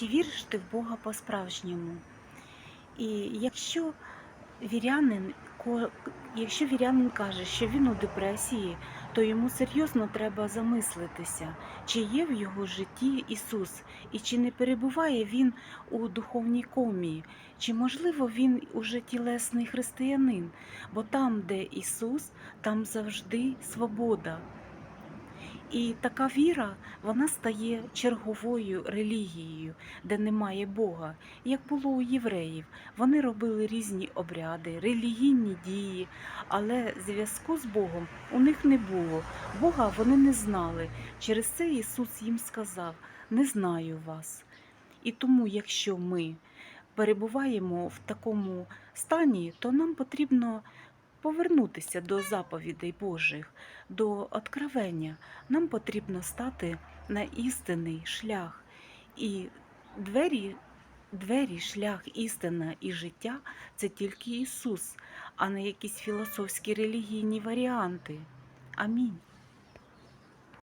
чи віриш ти в Бога по-справжньому? І якщо вірянин, якщо вірянин каже, що він у депресії, то йому серйозно треба замислитися, чи є в його житті Ісус, і чи не перебуває він у духовній комі, чи можливо він уже тілесний християнин, бо там, де Ісус, там завжди свобода. І така віра вона стає черговою релігією, де немає Бога, як було у євреїв. Вони робили різні обряди, релігійні дії, але зв'язку з Богом у них не було. Бога вони не знали. Через це Ісус їм сказав: Не знаю вас. І тому, якщо ми перебуваємо в такому стані, то нам потрібно повернутися до заповідей Божих, до откровення. Нам потрібно стати на істинний шлях. І двері, двері, шлях, істина і життя це тільки Ісус, а не якісь філософські релігійні варіанти. Амінь.